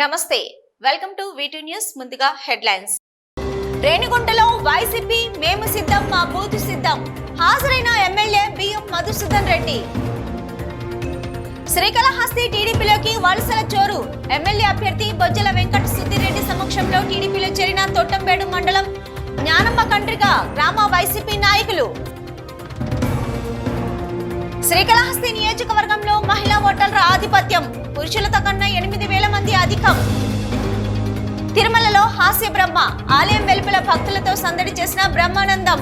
నమస్తే welcome to V two news ముందుగా headlines. రేణిగుంటలో వైసీపీ మేము సిద్ధం మా బూతు సిద్ధం. హాజరైన ఎమ్మెల్యే బిఎం మధుసూదన్ రెడ్డి. శ్రీకాళహస్తి టీడీపీలోకి వలసల చోరు. ఎమ్మెల్యే అభ్యర్థి బొజ్జల వెంకట సుద్దిరెడ్డి సమక్షంలో టీడీపీలో చేరిన తొట్టంపేడు మండలం జ్ఞానమ్మ కండ్రిగా గ్రామ వైసీపీ నాయకులు. శ్రీకాళహస్తి నియోజకవర్గంలో మహిళా ఓటర్ల ఆధిపత్యం. పురుషులతో కన్నా ఎనిమిది వేల మంది అధికం. తిరుమలలో హాస్య బ్రహ్మ ఆలయం వెలుపల భక్తులతో సందడి చేసిన బ్రహ్మానందం.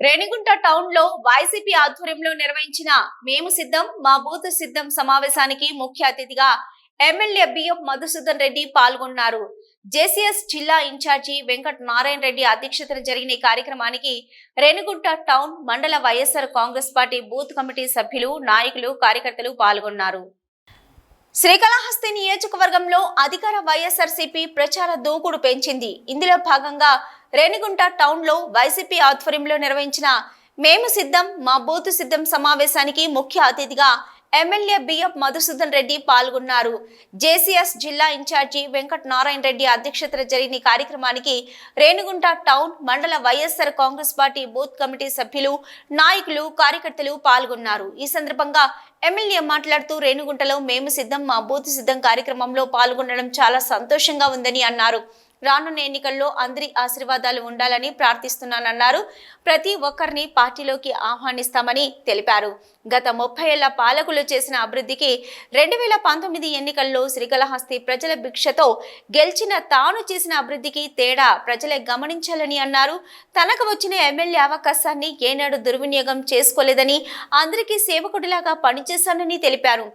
రేణిగుంట టౌన్లో వైసీపీ ఆధ్వర్యంలో నిర్వహించిన మేము సిద్ధం మా బూత్ సిద్ధం సమావేశానికి ముఖ్య అతిథిగా ఎమ్మెల్యే బిఎం మధుసూదన్ రెడ్డి పాల్గొన్నారు. జేసీఎస్ జిల్లా ఇన్ఛార్జి వెంకట నారాయణ రెడ్డి అధ్యక్షతన జరిగిన ఈ కార్యక్రమానికి రేణిగుంట టౌన్ మండల YSR Congress party booth committee సభ్యులు నాయకులు కార్యకర్తలు పాల్గొన్నారు. శ్రీకాళహస్తి నియోజకవర్గంలో అధికార వైఎస్ఆర్సీపీ ప్రచార దూకుడు పెంచింది. ఇందులో భాగంగా రేణిగుంట టౌన్లో వైసీపీ ఆధ్వర్యంలో నిర్వహించిన మేము సిద్ధం మా బూతు సిద్ధం సమావేశానికి ముఖ్య అతిథిగా ఎమ్మెల్యే బిఎఫ్ మధుసూదన్ రెడ్డి పాల్గొన్నారు. జేసీఎస్ జిల్లా ఇన్ఛార్జి వెంకట నారాయణ రెడ్డి అధ్యక్షతన జరిగిన కార్యక్రమానికి రేణుగుంట టౌన్ మండల YSR Congress party booth committee సభ్యులు నాయకులు కార్యకర్తలు పాల్గొన్నారు. ఈ సందర్భంగా ఎమ్మెల్యే మాట్లాడుతూ రేణుగుంటలో మేము సిద్ధం మా బూత్ సిద్ధం కార్యక్రమంలో పాల్గొనడం చాలా సంతోషంగా ఉందని అన్నారు. రానున్న ఎన్నికల్లో అందరి ఆశీర్వాదాలు ఉండాలని ప్రార్థిస్తున్నానన్నారు. ప్రతి ఒక్కరిని పార్టీలోకి ఆహ్వానిస్తామని తెలిపారు. గత ముప్పై ఏళ్ళ పాలకులు చేసిన అభివృద్ధికి రెండు వేల పంతొమ్మిది ఎన్నికల్లో శ్రీకాళహస్తి ప్రజల భిక్షతో గెలిచిన తాను చేసిన అభివృద్ధికి తేడా ప్రజలే గమనించాలని అన్నారు. తనకు వచ్చిన ఎమ్మెల్యే అవకాశాన్ని ఏనాడు దుర్వినియోగం చేసుకోలేదని అందరికీ సేవకుడిలాగా పనిచేశానని తెలిపారు.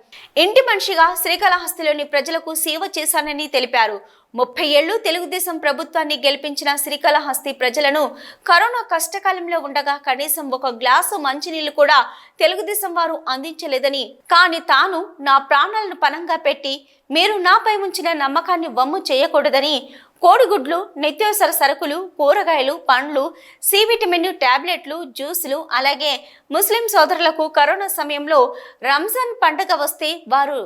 ఇంటి మనిషిగా శ్రీకాళహస్తిలోని ప్రజలకు సేవ చేశానని తెలిపారు. ముప్పై ఏళ్ళు తెలుగుదేశం ప్రభుత్వాన్ని గెలిపించిన శ్రీకాళహస్తి ప్రజలను కరోనా కష్టకాలంలో ఉండగా కనీసం ఒక గ్లాసు మంచినీళ్ళు కూడా తెలుగుదేశం వారు అందించలేదని. కానీ తాను నా ప్రాణాలను పణంగా పెట్టి మీరు నాపై ఉంచిన నమ్మకాన్ని వమ్ము చేయకూడదని కోడిగుడ్లు నిత్యావసర సరుకులు కూరగాయలు పండ్లు సి విటమిన్ టాబ్లెట్లు జ్యూసులు అలాగే ముస్లిం సోదరులకు కరోనా సమయంలో రంజాన్ పండగ వస్తే వారు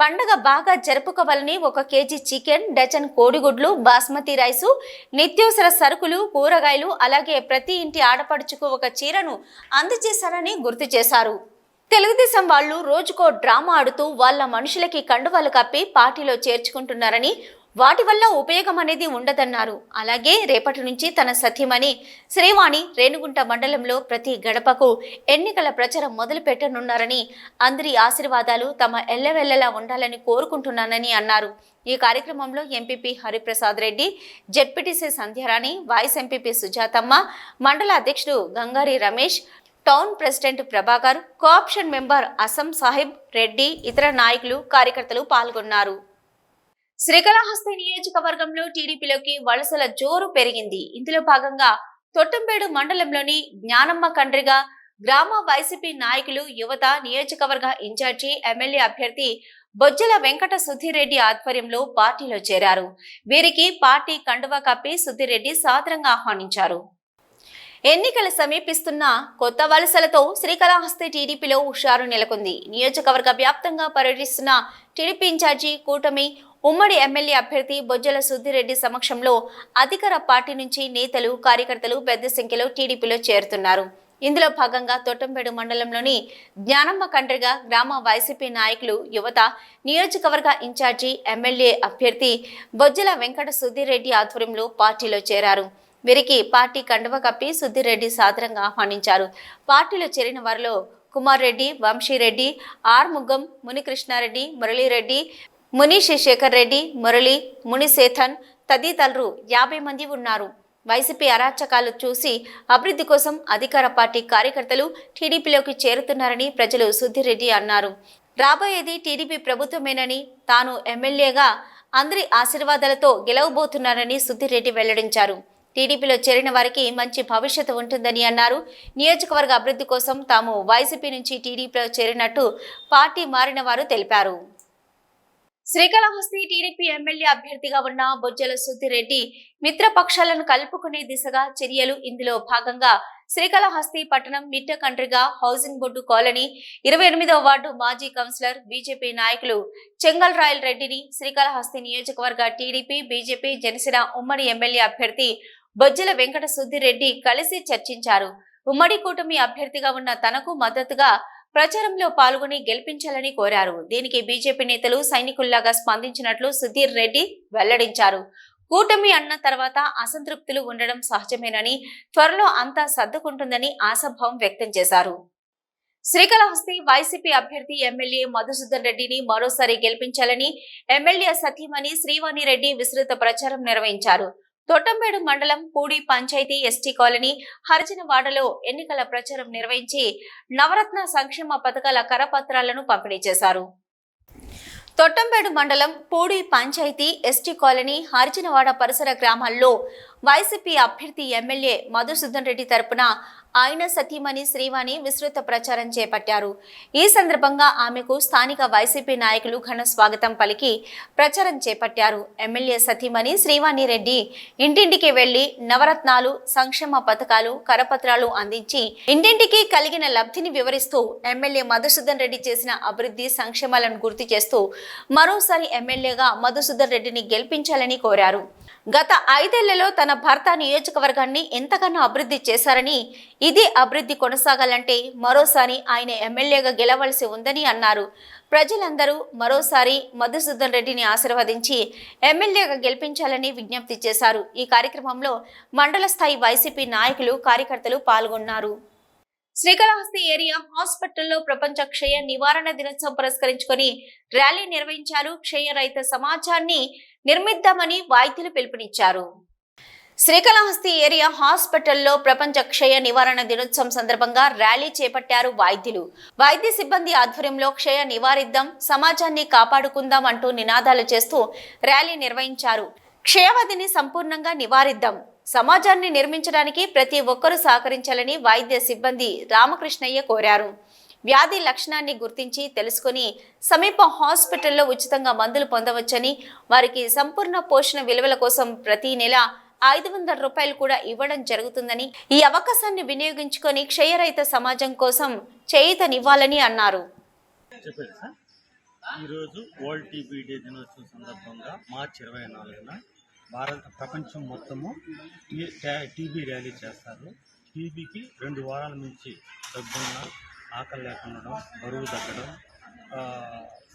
పండగ బాగా జరుపుకోవాలని ఒక కేజీ చికెన్ డజన్ కోడిగుడ్లు బాస్మతి రైసు నిత్యావసర సరుకులు కూరగాయలు అలాగే ప్రతి ఇంటి ఆడపడుచుకు ఒక చీరను అందజేశారని గుర్తు చేశారు. తెలుగుదేశం వాళ్ళు రోజుకో డ్రామా ఆడుతూ వాళ్ళ మనుషులకి కండువాలు కప్పి పార్టీలో చేర్చుకుంటున్నారని వాటి వల్ల ఉపయోగం అనేది ఉండదన్నారు. అలాగే రేపటి నుంచి తన సత్యమని శ్రీవాణి రేణుగుంట మండలంలో ప్రతి గడపకు ఎన్నికల ప్రచారం మొదలు పెట్టనున్నారని అందరి ఆశీర్వాదాలు తమ ఎల్లవెల్లలా ఉండాలని కోరుకుంటున్నానని అన్నారు. ఈ కార్యక్రమంలో MPP Hariprasad Reddy ZPTC Sandhyarani vice MPP Sujathamma మండల అధ్యక్షుడు Gangari Ramesh town president Prabhakar cooption member అసం Sahib Reddy ఇతర నాయకులు కార్యకర్తలు పాల్గొన్నారు. శ్రీకాళహస్తి నియోజకవర్గంలో టీడీపీలోకి వలసల జోరు పెరిగింది. ఇందులో భాగంగా తొట్టంపేడు మండలంలోని జ్ఞానమ్మ కండ్రిగా గ్రామ వైసీపీ నాయకులు యువత నియోజకవర్గ ఇన్ఛార్జి ఎమ్మెల్యే అభ్యర్థి బొజ్జల వెంకట సుధీరెడ్డి ఆధ్వర్యంలో పార్టీలో చేరారు. వీరికి పార్టీ కండువా కప్పి సుధీరెడ్డి సాదరంగా ఆహ్వానించారు. ఎన్నికలు సమీపిస్తున్న కొత్త వలసలతో శ్రీకాళహస్తి టీడీపీలో హుషారు నెలకొంది. నియోజకవర్గ వ్యాప్తంగా పర్యటిస్తున్న టీడీపీ ఇన్ఛార్జి కూటమి ఉమ్మడి ఎమ్మెల్యే అభ్యర్థి బొజ్జల సుద్దిరెడ్డి సమక్షంలో అధికార పార్టీ నుంచి నేతలు కార్యకర్తలు పెద్ద సంఖ్యలో టీడీపీలో చేరుతున్నారు. ఇందులో భాగంగా తోటంపేడు మండలంలోని జ్ఞానమ్మ కండ్రిగా గ్రామ వైసీపీ నాయకులు యువత నియోజకవర్గ ఇన్ఛార్జి ఎమ్మెల్యే అభ్యర్థి బొజ్జల వెంకట సుధీరెడ్డి ఆధ్వర్యంలో పార్టీలో చేరారు. వీరికి పార్టీ కండువ కప్పి సుధీరెడ్డి సాదరంగా ఆహ్వానించారు. పార్టీలో చేరిన వారిలో కుమార్ రెడ్డి వంశీరెడ్డి ఆర్ ముగ్గం మునికృష్ణారెడ్డి మురళీరెడ్డి ముని శేఖర్ రెడ్డి మురళి మునిసేథన్ తదితరులు యాభై మంది ఉన్నారు. వైసీపీ అరాచకాలు చూసి అభివృద్ధి కోసం అధికార పార్టీ కార్యకర్తలు టీడీపీలోకి చేరుతున్నారని ప్రజలు సుద్దిరెడ్డి అన్నారు. రాబోయేది టీడీపీ ప్రభుత్వమేనని తాను ఎమ్మెల్యేగా అందరి ఆశీర్వాదాలతో గెలవబోతున్నారని సుద్దిరెడ్డి వెల్లడించారు. టీడీపీలో చేరిన వారికి మంచి భవిష్యత్తు ఉంటుందని అన్నారు. నియోజకవర్గ అభివృద్ధి కోసం తాము వైసీపీ నుంచి టీడీపీలో చేరినట్టు పార్టీ మారిన వారు తెలిపారు. శ్రీకాళహస్తి టీడీపీ ఎమ్మెల్యే అభ్యర్థిగా ఉన్న బొజ్జల సుద్దిరెడ్డి మిత్రపక్షాలను కలుపుకునే దిశగా చర్యలు ఇందులో భాగంగా శ్రీకాళహస్తి పట్టణం మిట్ట కంట్రిగా హౌసింగ్ బోర్డు కాలనీ ఇరవై ఎనిమిదవ వార్డు మాజీ కౌన్సిలర్ బీజేపీ నాయకులు చెంగల్ రాయల్ రెడ్డిని శ్రీకాళహస్తి నియోజకవర్గ టీడీపీ బీజేపీ జనసేన ఉమ్మడి ఎమ్మెల్యే అభ్యర్థి బొజ్జల వెంకట సుద్దిరెడ్డి కలిసి చర్చించారు. ఉమ్మడి కూటమి అభ్యర్థిగా ఉన్న తనకు మద్దతుగా ప్రచారంలో పాల్గొని గెలిపించాలని కోరారు. దీనికి బీజేపీ నేతలు సైనికుల్లాగా స్పందించినట్లు సుధీర్ రెడ్డి వెల్లడించారు. కూటమి అన్న తర్వాత అసంతృప్తులు ఉండడం సహజమేనని త్వరలో అంతా సర్దుకుంటుందని ఆశాభావం వ్యక్తం చేశారు. శ్రీకాళహస్తి వైసీపీ అభ్యర్థి ఎమ్మెల్యే మధుసూదన్ రెడ్డిని మరోసారి గెలిపించాలని ఎమ్మెల్యే సతీమణి శ్రీవాణి రెడ్డి విస్తృత ప్రచారం నిర్వహించారు. తొట్టంబేడు మండలం పూడి పంచాయతీ ఎస్టీ కాలనీ హరిజనవాడలో ఎన్నికల ప్రచారం నిర్వహించి నవరత్న సంక్షేమ పథకాల కరపత్రాలను పంపిణీ చేశారు. తొట్టంబేడు మండలం పూడి పంచాయతీ ఎస్టీ కాలనీ హరిజనవాడ పరిసర గ్రామాల్లో వైసీపీ అభ్యర్థి ఎమ్మెల్యే మధుసూదన్ రెడ్డి తరపున ఆయన సతీమణి శ్రీవాణి విస్తృత ప్రచారం చేపట్టారు. ఈ సందర్భంగా ఆమెకు స్థానిక వైసీపీ నాయకులు ఘన స్వాగతం పలికి ప్రచారం చేపట్టారు. ఎమ్మెల్యే సతీమణి శ్రీవాణి రెడ్డి ఇంటింటికి వెళ్ళి నవరత్నాలు సంక్షేమ పథకాలు కరపత్రాలు అందించి ఇంటింటికి కలిగిన లబ్ధిని వివరిస్తూ ఎమ్మెల్యే మధుసూదన్ రెడ్డి చేసిన అభివృద్ధి సంక్షేమాలను గుర్తు చేస్తూ మరోసారి ఎమ్మెల్యేగా మధుసూదన్ రెడ్డిని గెలిపించాలని కోరారు. గత ఐదేళ్ళలో తన భర్త నియోజకవర్గాన్ని ఎంతగానో అభివృద్ధి చేశారని ఇదే అభివృద్ధి కొనసాగాలంటే మరోసారి ఆయన ఎమ్మెల్యేగా గెలవలసి ఉందని అన్నారు. ప్రజలందరూ మరోసారి మధుసూదన్ రెడ్డిని ఆశీర్వదించి ఎమ్మెల్యేగా గెలిపించాలని విజ్ఞప్తి చేశారు. ఈ కార్యక్రమంలో మండల స్థాయి వైసీపీ నాయకులు కార్యకర్తలు పాల్గొన్నారు. శ్రీకాళహస్తి ఏరియా హాస్పిటల్లో ప్రపంచ క్షయ నివారణ దినోత్సవం పురస్కరించుకొని ర్యాలీ నిర్వహించారు. క్షయ రహిత సమాజాన్ని నిర్మిద్దామని వైద్యులు పిలుపునిచ్చారు. శ్రీకాళహస్తి ఏరియా హాస్పిటల్లో ప్రపంచ క్షయ నివారణ దినోత్సవం సందర్భంగా ర్యాలీ చేపట్టారు వైద్యులు వైద్య సిబ్బంది ఆధ్వర్యంలో క్షయ నివారిద్దాం సమాజాన్ని కాపాడుకుందాం అంటూ నినాదాలు చేస్తూ ర్యాలీ నిర్వహించారు. క్షయవ్యాధిని సంపూర్ణంగా నివారిద్దాం సమాజాన్ని నిర్మించడానికి ప్రతి ఒక్కరూ సహకరించాలని వైద్య సిబ్బంది రామకృష్ణయ్య కోరారు. వ్యాధి లక్షణాన్ని గుర్తించి తెలుసుకొని సమీప హాస్పిటల్లో ఉచితంగా మందులు పొందవచ్చని వారికి సంపూర్ణ పోషణ విలువల కోసం ప్రతి నెల ఐదు వందల రూపాయలు కూడా ఇవ్వడం జరుగుతుందని ఈ అవకాశాన్ని వినియోగించుకొని క్షయరహిత సమాజం కోసం చేయూతనివ్వాలని అన్నారు. ఈరోజు వరల్డ్ టీబీ డే దినోత్సవం సందర్భంగా మార్చి ఇరవై నాలుగున భారత ప్రపంచం మొత్తము టీబీ ర్యాలీ చేస్తారు. టీబీకి రెండు వారాల నుంచి దగ్గున్న ఆకలి లేకుండా ఉండడం, బరువు తగ్గడం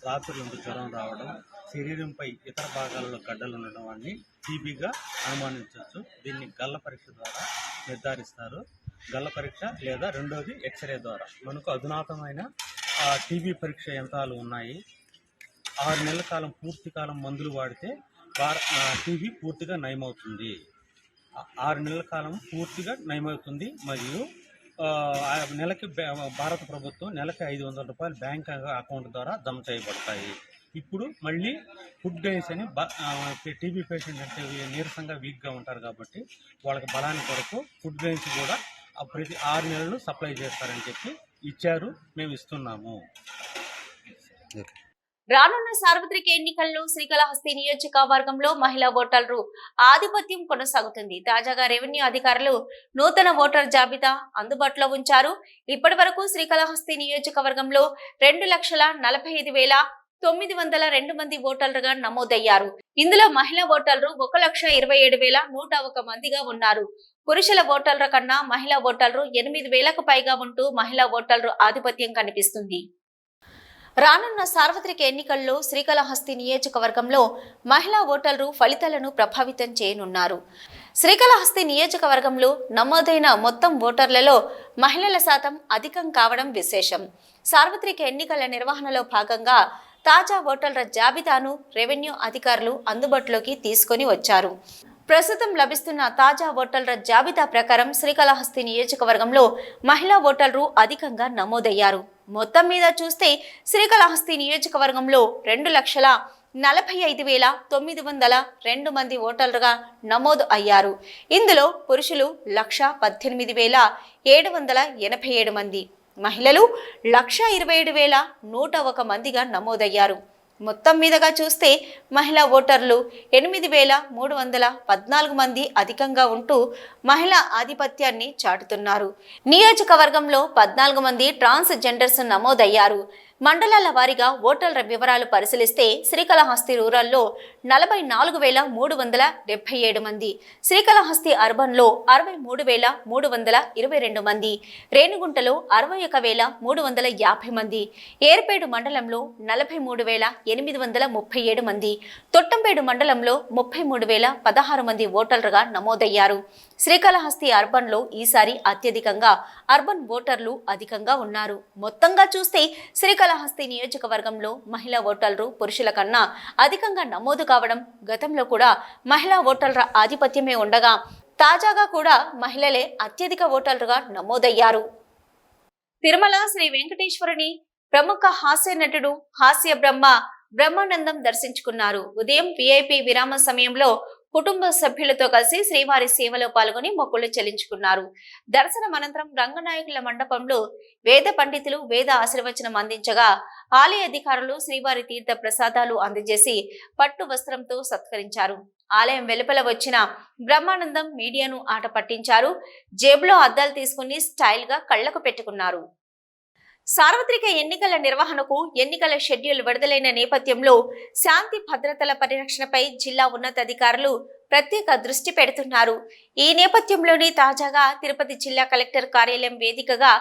రాత్రి రాత్రులందు జ్వరం రావడం శరీరంపై ఇతర భాగాలలో గడ్డలు ఉండడం అన్ని టీబీగా అనుమానించవచ్చు. దీన్ని గల్ల పరీక్ష ద్వారా నిర్ధారిస్తారు. గల్ల పరీక్ష లేదా రెండోది ఎక్స్రే ద్వారా. మనకు అధునాతమైన టీబీ పరీక్ష యంత్రాలు ఉన్నాయి. ఆరు నెలల కాలం పూర్తి కాలం మందులు వాడితే టీబీ పూర్తిగా నయమవుతుంది. ఆరు నెలల కాలం పూర్తిగా నయమవుతుంది మరియు నెలకి భారత ప్రభుత్వం నెలకి ఐదు వందల రూపాయలు బ్యాంక్ అకౌంట్ ద్వారా జమ చేయబడతాయి. ఇప్పుడు మళ్ళీ ఫుడ్ గైన్స్ అని టీబీ పేషెంట్ అంటే నీరసంగా వీక్గా ఉంటారు కాబట్టి వాళ్ళకి బలాన్ని కొరకు ఫుడ్ డేస్ కూడా ప్రతి ఆరు నెలలు సప్లై చేస్తారని చెప్పి ఇచ్చారు మేము ఇస్తున్నాము. రానున్న సార్వత్రిక ఎన్నికల్లో శ్రీకాళహస్తి నియోజకవర్గంలో మహిళా ఓటర్లు ఆధిపత్యం కొనసాగుతుంది. తాజాగా రెవెన్యూ అధికారులు నూతన ఓటర్ జాబితా అందుబాటులో ఉంచారు. ఇప్పటి వరకు శ్రీకాళహస్తి నియోజకవర్గంలో రెండు లక్షల నలభై ఐదు వేల తొమ్మిది వందల రెండు మంది ఓటర్లుగా నమోదయ్యారు. ఇందులో మహిళా ఓటర్లు ఒక లక్ష ఇరవై ఏడు వేల నూట ఒక మందిగా ఉన్నారు. పురుషుల ఓటర్ల కన్నా మహిళా ఓటర్లు ఎనిమిది వేలకు పైగా ఉంటూ మహిళా ఓటర్లు ఆధిపత్యం కనిపిస్తుంది. రానున్న సార్వత్రిక ఎన్నికల్లో శ్రీకాళహస్తి నియోజకవర్గంలో మహిళా ఓటర్లు ఫలితాలను ప్రభావితం చేయనున్నారు. శ్రీకాళహస్తి నియోజకవర్గంలో నమోదైన మొత్తం ఓటర్లలో మహిళల శాతం అధికం కావడం విశేషం. సార్వత్రిక ఎన్నికల నిర్వహణలో భాగంగా తాజా ఓటర్ల జాబితాను రెవెన్యూ అధికారులు అందుబాటులోకి తీసుకొని వచ్చారు. ప్రస్తుతం లభిస్తున్న తాజా ఓటర్ల జాబితా ప్రకారం శ్రీకాళహస్తి నియోజకవర్గంలో మహిళా ఓటర్లు అధికంగా నమోదయ్యారు. మొత్తం మీద చూస్తే శ్రీకాళహస్తి నియోజకవర్గంలో రెండు లక్షల నలభై ఐదు వేల తొమ్మిది వందల రెండు మంది ఓటర్లుగా నమోదు అయ్యారు. ఇందులో పురుషులు లక్ష పద్దెనిమిది వేల ఏడు వందల ఎనభై ఏడు మంది. మహిళలు లక్ష ఇరవై ఏడు వేల నూట ఒక మందిగా నమోదయ్యారు. మొత్తం మీదుగా చూస్తే మహిళా ఓటర్లు ఎనిమిది వేల మూడు వందల పద్నాలుగు మంది అధికంగా ఉంటూ మహిళా ఆధిపత్యాన్ని చాటుతున్నారు. నియోజకవర్గంలో పద్నాలుగు మంది ట్రాన్స్ జెండర్స్ నమోదయ్యారు. మండలాల వారీగా ఓటర్ల వివరాలు పరిశీలిస్తే శ్రీకాళహస్తి రూరల్లో నలభై నాలుగు వేల మూడు వందల డెబ్బై ఏడు మంది. శ్రీకాళహస్తి అర్బన్లో అరవై మూడు వేల మూడు వందల ఇరవై రెండు మంది. రేణిగుంటలో అరవై ఒక వేల మూడు వందల యాభై మంది. ఏర్పేడు మండలంలో నలభై మూడు వేల ఎనిమిది వందల ముప్పై ఏడు మంది. తొట్టంపేడు మండలంలో ముప్పై మూడు వేల పదహారు మంది ఓటర్లుగా నమోదయ్యారు. శ్రీకాళహస్తి అర్బన్లో ఈసారి అత్యధికంగా అర్బన్ ఓటర్లు అధికంగా ఉన్నారు. మొత్తంగా చూస్తే శ్రీకాళహస్తి నియోజకవర్గంలో మహిళా ఓటర్లు పురుషుల కన్నా అధికంగా నమోదు కావడం గతంలో కూడా మహిళా ఓటర్ల ఆధిపత్యమే ఉండగా తాజాగా కూడా మహిళలే అత్యధిక ఓటర్లుగా నమోదయ్యారు. తిరుమల శ్రీ వెంకటేశ్వరుని ప్రముఖ హాస్య నటుడు హాస్య బ్రహ్మ బ్రహ్మానందం దర్శించుకున్నారు. ఉదయం విఐపి విరామ సమయంలో కుటుంబ సభ్యులతో కలిసి శ్రీవారి సేవలో పాల్గొని మొక్కులు చెల్లించుకున్నారు. దర్శనం అనంతరం రంగనాయకుల మండపంలో వేద పండితులు వేద ఆశీర్వచనం అందించగా ఆలయ అధికారులు శ్రీవారి తీర్థ ప్రసాదాలు అందజేసి పట్టు వస్త్రంతో సత్కరించారు. ఆలయం వెలుపల వచ్చిన బ్రహ్మానందం మీడియాను ఆట పట్టించారు. జేబులో అద్దాలు తీసుకుని స్టైల్గా కళ్ళకు పెట్టుకున్నారు. సార్వత్రిక ఎన్నికల నిర్వహణకు ఎన్నికల షెడ్యూల్ విడుదలైన నేపథ్యంలో శాంతి భద్రతల పరిరక్షణపై జిల్లా ఉన్నతాధికారులు ప్రత్యేక దృష్టి పెడుతున్నారు. ఈ నేపథ్యంలోనే తాజాగా తిరుపతి జిల్లా కలెక్టర్ కార్యాలయం వేదికగా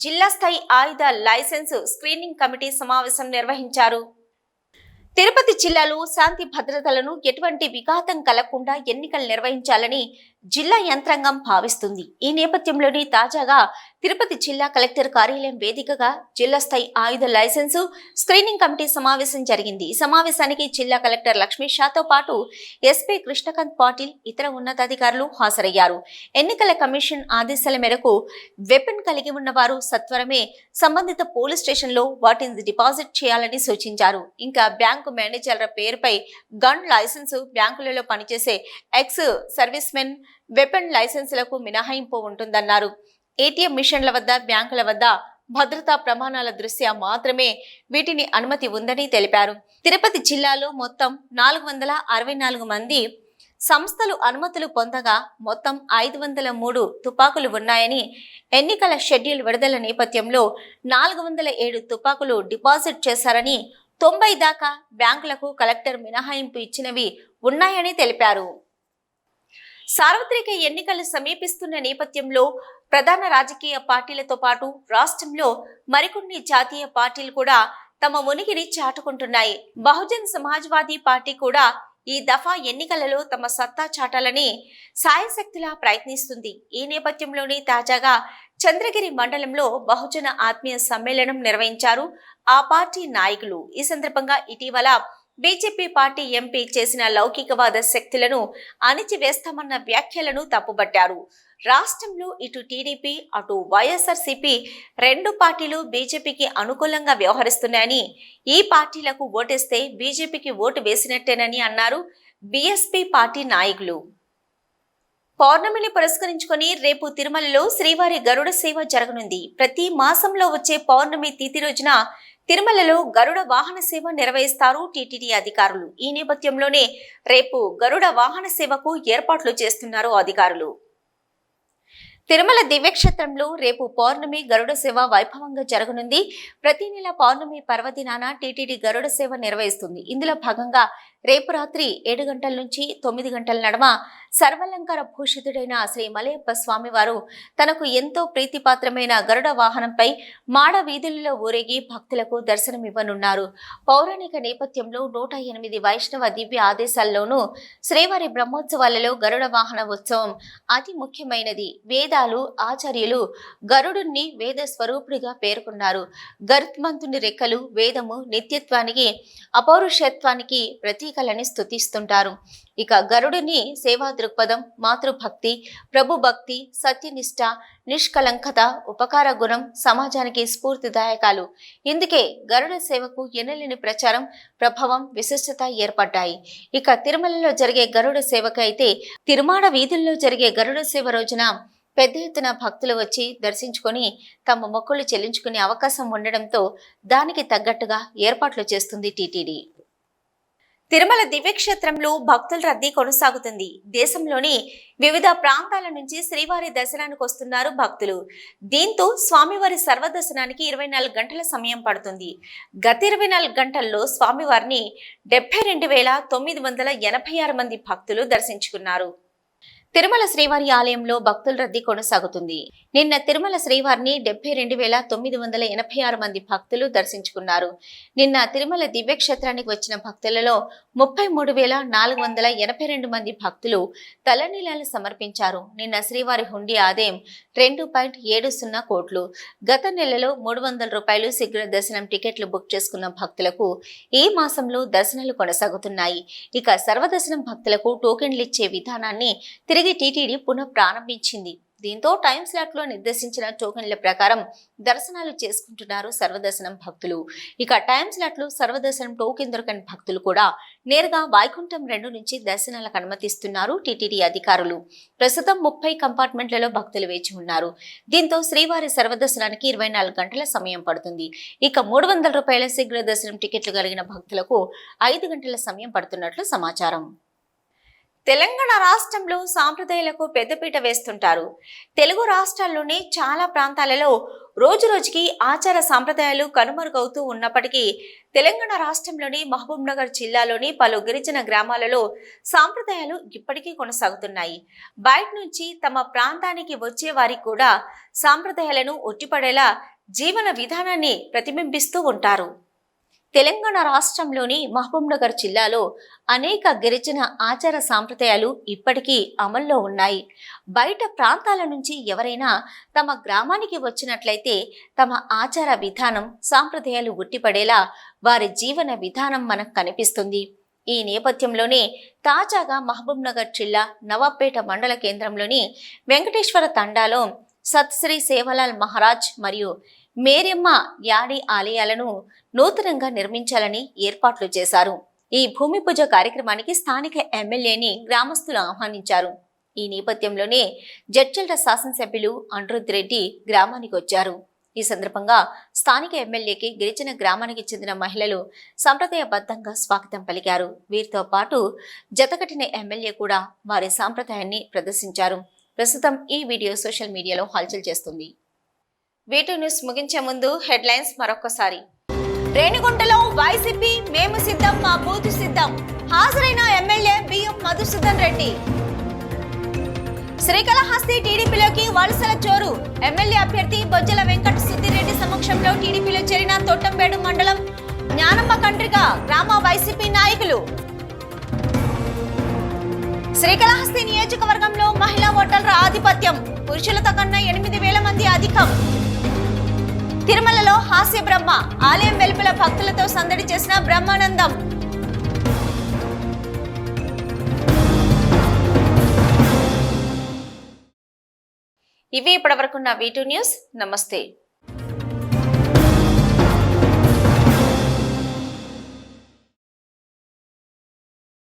జిల్లా స్థాయి ఆయుధ లైసెన్స్ స్క్రీనింగ్ కమిటీ సమావేశం నిర్వహించారు. తిరుపతి జిల్లాలో శాంతి భద్రతలను ఎటువంటి విఘాతం కలగకుండా ఎన్నికలు నిర్వహించాలని జిల్లా యంత్రాంగం భావిస్తుంది. ఈ నేపథ్యంలోనే తాజాగా తిరుపతి జిల్లా కలెక్టర్ కార్యాలయం వేదికగా జిల్లా స్థాయి ఆయుధ లైసెన్సు స్క్రీనింగ్ కమిటీ సమావేశం జరిగింది. ఈ సమావేశానికి జిల్లా కలెక్టర్ లక్ష్మీ షాతో పాటు ఎస్పీ కృష్ణకాంత్ పాటిల్ ఇతర ఉన్నతాధికారులు హాజరయ్యారు. ఎన్నికల కమిషన్ ఆదేశాల మేరకు వెపన్ కలిగి ఉన్నవారు సత్వరమే సంబంధిత పోలీస్ స్టేషన్లో వాటిని డిపాజిట్ చేయాలని సూచించారు. ఇంకా బ్యాంకు మేనేజర్ల పేరుపై గన్ లైసెన్సు బ్యాంకులలో పనిచేసే ఎక్స్ సర్వీస్ మెన్ వెపన్ లైసెన్సులకు మినహాయింపు ఉంటుందన్నారు. ఏటీఎం మిషన్ల వద్ద బ్యాంకుల వద్ద భద్రతా ప్రమాణాల దృష్ట్యా మాత్రమే వీటిని అనుమతి ఉందని తెలిపారు. తిరుపతి జిల్లాలో మొత్తం నాలుగు వందల అరవై నాలుగు మంది సంస్థలు అనుమతులు పొందగా మొత్తం ఐదు వందల మూడు తుపాకులు ఉన్నాయని ఎన్నికల షెడ్యూల్ విడుదల నేపథ్యంలో నాలుగు వందల ఏడు తుపాకులు డిపాజిట్ చేశారని తొంభై దాకా బ్యాంకులకు కలెక్టర్ మినహాయింపు ఇచ్చినవి ఉన్నాయని తెలిపారు. సార్వత్రిక ఎన్నికలు సమీపిస్తున్న నేపథ్యంలో ప్రధాన రాజకీయ పార్టీలతో పాటు రాష్ట్రంలో మరికొన్ని జాతీయ పార్టీలు కూడా తమ ఉనికిని చాటుకుంటున్నాయి. బహుజన్ సమాజ్వాదీ పార్టీ కూడా ఈ దఫా ఎన్నికలలో తమ సత్తా చాటాలని సాయశక్తిలా ప్రయత్నిస్తుంది. ఈ నేపథ్యంలోనే తాజాగా చంద్రగిరి మండలంలో బహుజన ఆత్మీయ సమ్మేళనం నిర్వహించారు ఆ పార్టీ నాయకులు. ఈ సందర్భంగా ఇటీవల బీజేపీ పార్టీ ఎంపీ చేసిన లౌకికవాద శక్తులను అణిచివేస్తామన్న వ్యాఖ్యలను తప్పుబట్టారు. రాష్ట్రంలో ఇటు టీడీపీ అటు వైఎస్ఆర్సీపీ రెండు పార్టీలు బీజేపీకి అనుకూలంగా వ్యవహరిస్తున్నాయని ఈ పార్టీలకు ఓటేస్తే బీజేపీకి ఓటు వేసినట్టేనని అన్నారు బీఎస్పీ పార్టీ నాయకులు. పౌర్ణమిని పురస్కరించుకొని రేపు తిరుమలలో శ్రీవారి గరుడ సేవ జరగనుంది. ప్రతి మాసంలో వచ్చే పౌర్ణమి తిథి రోజున తిరుమలలో గరుడ వాహన సేవ నిర్వహిస్తారు టీటీడీ అధికారులు. ఈ నేపథ్యంలోనే రేపు గరుడ వాహన సేవకు ఏర్పాట్లు చేస్తున్నారు అధికారులు. తిరుమల దివ్యక్షేత్రంలో రేపు పౌర్ణమి గరుడ సేవ వైభవంగా జరగనుంది. ప్రతి నెల పౌర్ణమి పర్వదినాన టీటీడీ గరుడ సేవ నిర్వహిస్తుంది. ఇందులో భాగంగా రేపు రాత్రి ఏడు గంటల నుంచి తొమ్మిది గంటల నడమ సర్వలంకార భూషితుడైన శ్రీ మలయప్ప స్వామివారు తనకు ఎంతో ప్రీతిపాత్రమైన గరుడ వాహనంపై మాడ వీధులలో ఊరేగి భక్తులకు దర్శనమివ్వనున్నారు. పౌరాణిక నేపథ్యంలో నూట ఎనిమిది వైష్ణవ దివ్య ఆదేశాల్లోనూ శ్రీవారి బ్రహ్మోత్సవాలలో గరుడ వాహన ఉత్సవం అతి ముఖ్యమైనది. వేదాలు ఆచార్యులు గరుడుని వేద స్వరూపుడిగా పేర్కొన్నారు. గరుత్మంతుని రెక్కలు వేదము నిత్యత్వానికి అపౌరుషత్వానికి ప్రతీకలని స్తుతిస్తుంటారు. ఇక గరుడిని సేవా దృక్పథం మాతృభక్తి ప్రభు భక్తి సత్యనిష్ట నిష్కలంకత ఉపకార గుణం సమాజానికి స్ఫూర్తిదాయకాలు. ఇందుకే గరుడ సేవకు ఎనలేని ప్రచారం ప్రభావం విశిష్టత ఏర్పడ్డాయి. ఇక తిరుమలలో జరిగే గరుడ సేవకు అయితే తిరుమాడ వీధుల్లో జరిగే గరుడ సేవ రోజున పెద్ద ఎత్తున భక్తులు వచ్చి దర్శించుకొని తమ మొక్కులు చెల్లించుకునే అవకాశం ఉండడంతో దానికి తగ్గట్టుగా ఏర్పాట్లు చేస్తుంది టీటీడీ. తిరుమల దివ్యక్షేత్రంలో భక్తుల రద్దీ కొనసాగుతుంది. దేశంలోని వివిధ ప్రాంతాల నుంచి శ్రీవారి దర్శనానికి వస్తున్నారు భక్తులు. దీంతో స్వామివారి సర్వదర్శనానికి ఇరవై నాలుగు గంటల సమయం పడుతుంది. గత ఇరవై నాలుగు గంటల్లో స్వామివారిని డెబ్బై రెండు వేల తొమ్మిది వందల ఎనభై ఆరు మంది భక్తులు దర్శించుకున్నారు. తిరుమల శ్రీవారి ఆలయంలో భక్తుల రద్దీ కొనసాగుతుంది. నిన్న తిరుమల శ్రీవారిని డెబ్బై రెండు వేల తొమ్మిది వందల ఎనభై ఆరు మంది భక్తులు దర్శించుకున్నారు. నిన్న తిరుమల దివ్యక్షేత్రానికి వచ్చిన భక్తులలో ముప్పై మూడు వేల నాలుగు వందల ఎనభై రెండు మంది భక్తులు తలనీలాలు సమర్పించారు. నిన్న శ్రీవారి హుండీ ఆదాయం రెండు పాయింట్ ఏడు సున్నా కోట్లు. గత నెలలో మూడు వందల రూపాయలు శీఘ్ర దర్శనం టికెట్లు బుక్ చేసుకున్న భక్తులకు ఈ మాసంలో దర్శనాలు కొనసాగుతున్నాయి. ఇక సర్వదర్శనం భక్తులకు టోకెన్లు ఇచ్చే విధానాన్ని తిరిగి టీటీడీ పునః ప్రారంభించింది. దీంతో టైం స్లాట్లో నిర్దేశించిన టోకెన్ల ప్రకారం దర్శనాలు చేసుకుంటున్నారు సర్వదర్శనం భక్తులు. ఇక టైం స్లాట్లో సర్వదర్శనం టోకెన్ దొరకని భక్తులు కూడా నేరుగా వైకుంఠం రెండు నుంచి దర్శనాలకు అనుమతిస్తున్నారు టీటీడీ అధికారులు. ప్రస్తుతం ముప్పై కంపార్ట్మెంట్లలో భక్తులు వేచి ఉన్నారు. దీంతో శ్రీవారి సర్వదర్శనానికి ఇరవై నాలుగు గంటల సమయం పడుతుంది. ఇక మూడు వందల రూపాయల శీఘ్ర దర్శనం టికెట్లు కలిగిన భక్తులకు ఐదు గంటల సమయం పడుతున్నట్లు సమాచారం. తెలంగాణ రాష్ట్రంలో సాంప్రదాయాలకు పెద్దపీట వేస్తుంటారు. తెలుగు రాష్ట్రాల్లోని చాలా ప్రాంతాలలో రోజు రోజుకి ఆచార సాంప్రదాయాలు కనుమరుగవుతూ ఉన్నప్పటికీ తెలంగాణ రాష్ట్రంలోని మహబూబ్ నగర్ జిల్లాలోని పలు గిరిజన గ్రామాలలో సాంప్రదాయాలు ఇప్పటికీ కొనసాగుతున్నాయి. బయట నుంచి తమ ప్రాంతానికి వచ్చే వారికి కూడా సాంప్రదాయాలను ఒట్టిపడేలా జీవన విధానాన్ని ప్రతిబింబిస్తూ ఉంటారు. తెలంగాణ రాష్ట్రంలోని మహబూబ్నగర్ జిల్లాలో అనేక గిరిజన ఆచార సాంప్రదాయాలు ఇప్పటికీ అమల్లో ఉన్నాయి. బయట ప్రాంతాల నుంచి ఎవరైనా తమ గ్రామానికి వచ్చినట్లయితే తమ ఆచార విధానం సాంప్రదాయాలు ఉట్టిపడేలా వారి జీవన విధానం మనకు కనిపిస్తుంది. ఈ నేపథ్యంలోనే తాజాగా మహబూబ్నగర్ జిల్లా నవాబ్పేట మండల కేంద్రంలోని వెంకటేశ్వర తండాలో సత్శ్రీ సేవలాల్ మహారాజ్ మరియు మేరెమ్మ యాడి ఆలయాలను నూతనంగా నిర్మించాలని ఏర్పాట్లు చేశారు. ఈ భూమి పూజ కార్యక్రమానికి స్థానిక ఎమ్మెల్యేని గ్రామస్తులు ఆహ్వానించారు. ఈ నేపథ్యంలోనే జడ్చల్ర శాసనసభ్యులు అనిరుద్ రెడ్డి గ్రామానికి వచ్చారు. ఈ సందర్భంగా స్థానిక ఎమ్మెల్యేకి గిరిజన గ్రామానికి చెందిన మహిళలు సంప్రదాయబద్ధంగా స్వాగతం పలికారు. వీరితో పాటు జతకట్టిన ఎమ్మెల్యే కూడా వారి సాంప్రదాయాన్ని ప్రదర్శించారు. ప్రస్తుతం ఈ వీడియో సోషల్ మీడియాలో హల్చల్ చేస్తుంది. వీటూ న్యూస్ ముగించే ముందు హెడ్లైన్స్ మరొకసారి రేణిగుంటలో వైసీపీ మేము సిద్ధం మా బూత్ సిద్ధం. హాజరైన ఎమ్మెల్యే బిఎం మధుసూదన్ రెడ్డి. శ్రీకాళహస్తి టీడీపీలోకి వలసల చోరు. ఎమ్మెల్యే అభ్యర్థి బొజ్జల వెంకట సుద్దిరెడ్డి సమక్షంలో టీడీపీలో చేరిన తోటంపేడు మండలం జ్ఞానమ్మ కండ్రిక గ్రామ వైసీపీ నాయకులు. శ్రీకాళహస్తి నియోజకవర్గంలో మహిళా ఓటర్ల ఆధిపత్యం. పురుషులతో కన్నా ఎనిమిది వేల మంది అధికం. తిరుమలలో హాస్య బ్రహ్మ ఆలయం వెలుపల భక్తులతో సందడి చేసిన బ్రహ్మానందం. ఇవి ఇప్పటివరకున్న వీటూ న్యూస్. నమస్తే.